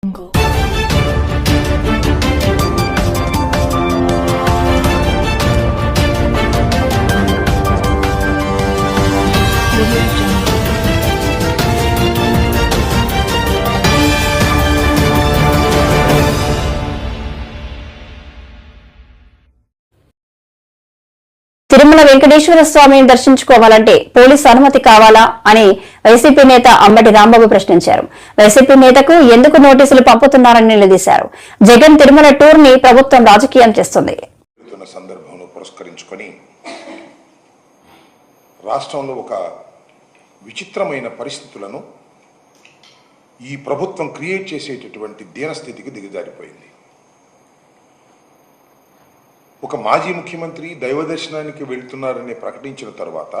苹果。తిరుమల వెంకటేశ్వర స్వామిని దర్శించుకోవాలంటే పోలీసు అనుమతి కావాలా అని వైసీపీ నేత అంబటి రాంబాబు ప్రశ్నించారు. వైసీపీ నేతకు ఎందుకు నోటీసులు పంపుతున్నారని నిలదీశారు. జగన్ తిరుమల టూర్ని ప్రభుత్వం రాజకీయం చేస్తుంది. పురస్కరించుకొని రాష్ట్రంలో ఒక విచిత్రమైన పరిస్థితులను ఈ ప్రభుత్వం క్రియేట్ చేసేటటువంటి దీనస్థితికి దిగజారిపోయింది. ఒక మాజీ ముఖ్యమంత్రి దైవ దర్శనానికి వెళ్తున్నారని ప్రకటించిన తర్వాత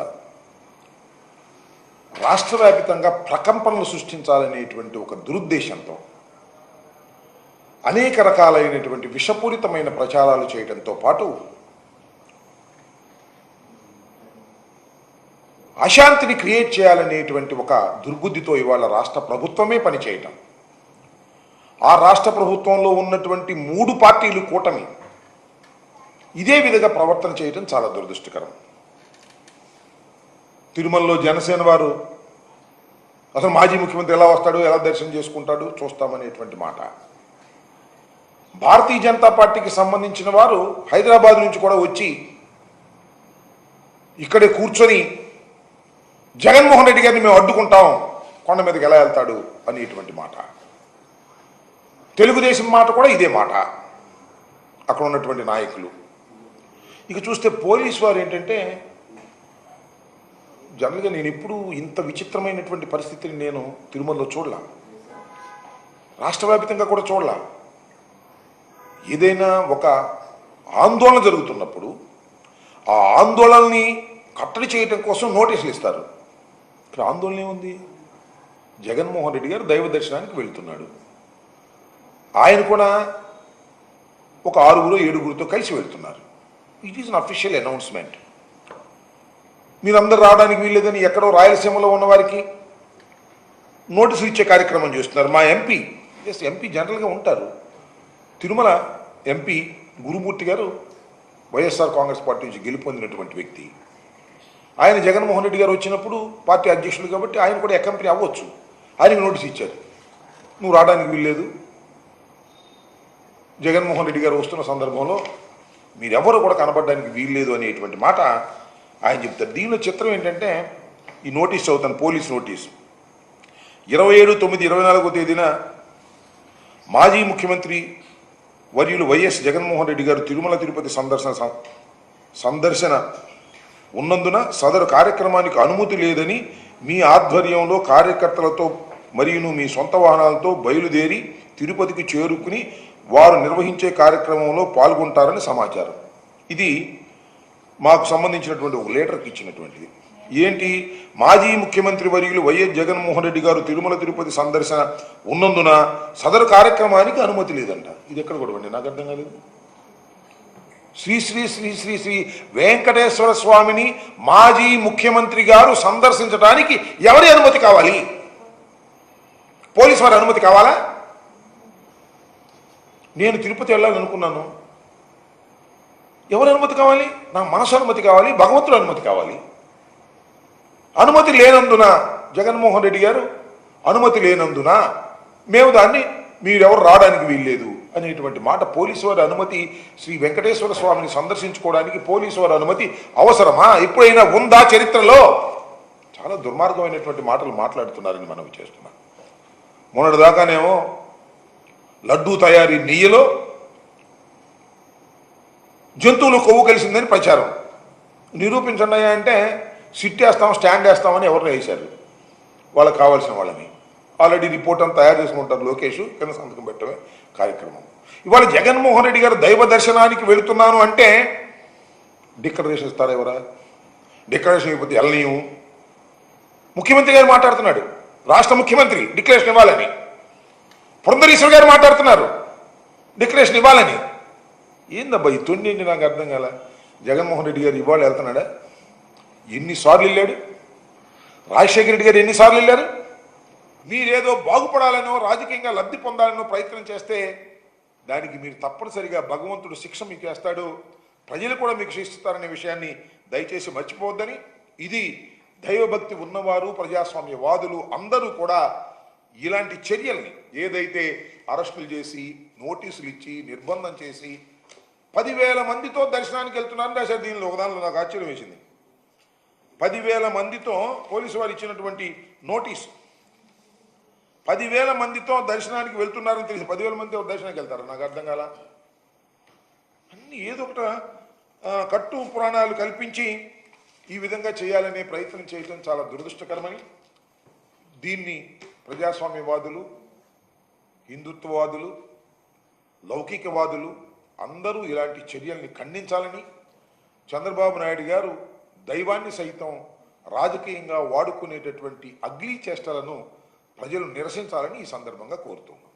రాష్ట్ర వ్యాపితంగా ప్రకంపనలు సృష్టించాలనేటువంటి ఒక దురుద్దేశంతో అనేక రకాలైనటువంటి విషపూరితమైన ప్రచారాలు చేయడంతో పాటు అశాంతిని క్రియేట్ చేయాలనేటువంటి ఒక దుర్బుద్ధితో ఇవాళ రాష్ట్ర ప్రభుత్వమే పనిచేయటం. ఆ రాష్ట్ర ప్రభుత్వంలో ఉన్నటువంటి మూడు పార్టీలు కూటమి. ఇదే విధంగా ప్రవర్తన చేయటం చాలా దురదృష్టకరం. తిరుమలలో జనసేన వారు అసలు మాజీ ముఖ్యమంత్రి ఎలా వస్తాడు ఎలా దర్శనం చేసుకుంటాడు చూస్తామనేటువంటి మాట. భారతీయ జనతా పార్టీకి సంబంధించిన వారు హైదరాబాద్ నుంచి కూడా వచ్చి ఇక్కడే కూర్చొని జగన్మోహన్ రెడ్డి గారిని మేము అడ్డుకుంటాం కొండ మీదకి ఎలా వెళ్తాడు అనేటువంటి మాట. తెలుగుదేశం మాట కూడా ఇదే మాట. అక్కడ ఉన్నటువంటి నాయకులు. ఇక చూస్తే పోలీస్ వారు ఏంటంటే జనరల్గా నేను ఎప్పుడు ఇంత విచిత్రమైనటువంటి పరిస్థితిని నేను తిరుమలలో చూడలా. రాష్ట్ర వ్యాప్తంగా కూడా చూడలా. ఏదైనా ఒక ఆందోళన జరుగుతున్నప్పుడు ఆ ఆందోళనని కట్టడి చేయటం కోసం నోటీసులు ఇస్తారు. ఇక్కడ ఆందోళన ఏముంది? జగన్మోహన్ రెడ్డి గారు దైవ దర్శనానికి వెళ్తున్నాడు. ఆయన కూడా ఒక ఆరుగురు ఏడుగురితో కలిసి వెళ్తున్నారు. It is unofficial announcement మీరందరూ రావడానికి వీల్లేదని ఎక్కడో రాయలసీమలో ఉన్నవారికి నోటీసులు ఇచ్చే కార్యక్రమం చేస్తున్నారు. మా ఎంపీ ఎస్ ఎంపీ జనరల్గా ఉంటారు. తిరుమల ఎంపీ గురుమూర్తి గారు వైఎస్ఆర్ కాంగ్రెస్ పార్టీ నుంచి గెలుపొందినటువంటి వ్యక్తి. ఆయన జగన్మోహన్ రెడ్డి గారు వచ్చినప్పుడు పార్టీ అధ్యక్షుడు కాబట్టి ఆయన కూడా ఎకంపెనీ అవ్వచ్చు. ఆయనకు నోటీస్ ఇచ్చారు. నువ్వు రావడానికి వీల్లేదు. జగన్మోహన్ రెడ్డి గారు వస్తున్న సందర్భంలో మీరెవరు కూడా కనబడడానికి వీల్లేదు అనేటువంటి మాట ఆయన చెప్తారు. దీనిలో చిత్రం ఏంటంటే ఈ నోటీస్ చదువుతాను పోలీస్ నోటీస్. ఇరవై ఏడు తొమ్మిది ఇరవై నాలుగో తేదీన మాజీ ముఖ్యమంత్రి వర్యులు వైఎస్ జగన్మోహన్ రెడ్డి గారు తిరుమల తిరుపతి సందర్శన సందర్శన ఉన్నందున సదరు కార్యక్రమానికి అనుమతి లేదని మీ ఆధ్వర్యంలో కార్యకర్తలతో మరియును మీ సొంత వాహనాలతో బయలుదేరి తిరుపతికి చేరుకుని వారు నిర్వహించే కార్యక్రమంలో పాల్గొంటారని సమాచారం. ఇది మాకు సంబంధించినటువంటి ఒక లీటర్కి ఇచ్చినటువంటిది. ఏంటి? మాజీ ముఖ్యమంత్రి వర్యులు వైఎస్ జగన్మోహన్ రెడ్డి గారు తిరుమల తిరుపతి సందర్శన ఉన్నందున సదరు కార్యక్రమానికి అనుమతి లేదంట. ఇది ఎక్కడ కూడా నాకు అర్థం కాలేదు. శ్రీ శ్రీ శ్రీ శ్రీ శ్రీ వెంకటేశ్వర స్వామిని మాజీ ముఖ్యమంత్రి గారు సందర్శించడానికి ఎవరి అనుమతి కావాలి? పోలీసు వారి అనుమతి కావాలా? నేను తిరుపతి వెళ్ళాలనుకున్నాను ఎవరి అనుమతి కావాలి? నా మనసు అనుమతి కావాలి భగవంతుడు అనుమతి కావాలి. అనుమతి లేనందున జగన్మోహన్ రెడ్డి గారు అనుమతి లేనందున మేము దాన్ని మీరెవరు రావడానికి వీల్లేదు అనేటువంటి మాట పోలీసు వారి అనుమతి శ్రీ వెంకటేశ్వర స్వామిని సందర్శించుకోవడానికి పోలీసు వారి అనుమతి అవసరమా? ఎప్పుడైనా ఉందా చరిత్రలో? చాలా దుర్మార్గమైనటువంటి మాటలు మాట్లాడుతున్నారని మనం చేస్తున్నాం మొన్నటి దాకానేమో లడ్డూ తయారీ నెయ్యిలో జంతువులు కొవ్వు కలిసిందని ప్రచారం. నిరూపించండి అంటే సిట్ వేస్తాం స్టాండ్ వేస్తామని ఎవరిని వేశారు? వాళ్ళకి కావాల్సిన వాళ్ళని. ఆల్రెడీ రిపోర్ట్ అంతా తయారు చేసుకుంటారు లోకేష్ కింద సంతకం పెట్టడమే కార్యక్రమం. ఇవాళ జగన్మోహన్ రెడ్డి గారు దైవ దర్శనానికి వెళుతున్నాను అంటే డిక్లరేషన్ ఇస్తారా ఎవరా? డిక్లరేషన్ ఇవ్వకపోతే వెళ్ళనీయం ముఖ్యమంత్రి గారు మాట్లాడుతున్నాడు. రాష్ట్ర ముఖ్యమంత్రి డిక్లరేషన్ ఇవ్వాలని. పురంధరీశ్వర్ గారు మాట్లాడుతున్నారు. డిక్లరేషన్ ఇవ్వాలని. ఏందబ్బా ఈ తొండి ఏంటి? నాకు అర్థం కాల. జగన్మోహన్ రెడ్డి గారు ఇవాళ వెళ్తున్నాడా? ఎన్నిసార్లు వెళ్ళాడు? రాజశేఖర రెడ్డి గారు ఎన్నిసార్లు వెళ్ళారు? మీరేదో బాగుపడాలనో రాజకీయంగా లబ్ధి పొందాలనో ప్రయత్నం చేస్తే దానికి మీరు తప్పనిసరిగా భగవంతుడు శిక్ష మీకు వేస్తాడు. ప్రజలు కూడా మీకు శిక్షిస్తారనే విషయాన్ని దయచేసి మర్చిపోవద్దని. ఇది దైవభక్తి ఉన్నవారు ప్రజాస్వామ్యవాదులు అందరూ కూడా ఇలాంటి చర్యల్ని ఏదైతే అరెస్టులు చేసి నోటీసులు ఇచ్చి నిర్బంధం చేసి పదివేల మందితో దర్శనానికి వెళ్తున్నారని రాశారు. దీనిలో ఒకదానిలో నాకు ఆశ్చర్యం వేసింది. పదివేల మందితో పోలీసు వారు ఇచ్చినటువంటి నోటీసు. పదివేల మందితో దర్శనానికి వెళ్తున్నారని తెలిసి పదివేల మందితో దర్శనానికి వెళ్తారు? నాకు అర్థం కాల? అన్ని ఏదో కట్టు పురాణాలు కల్పించి ఈ విధంగా చేయాలనే ప్రయత్నం చేయడం చాలా దురదృష్టకరమని దీన్ని ప్రజాస్వామ్యవాదులు హిందుత్వవాదులు లౌకికవాదులు అందరూ ఇలాంటి చర్యల్ని ఖండించాలని చంద్రబాబు నాయుడు గారు దైవాన్ని సైతం రాజకీయంగా వాడుకునేటటువంటి అగ్లీ చేష్టలను ప్రజలు నిరసించాలని ఈ సందర్భంగా కోరుతున్నాం.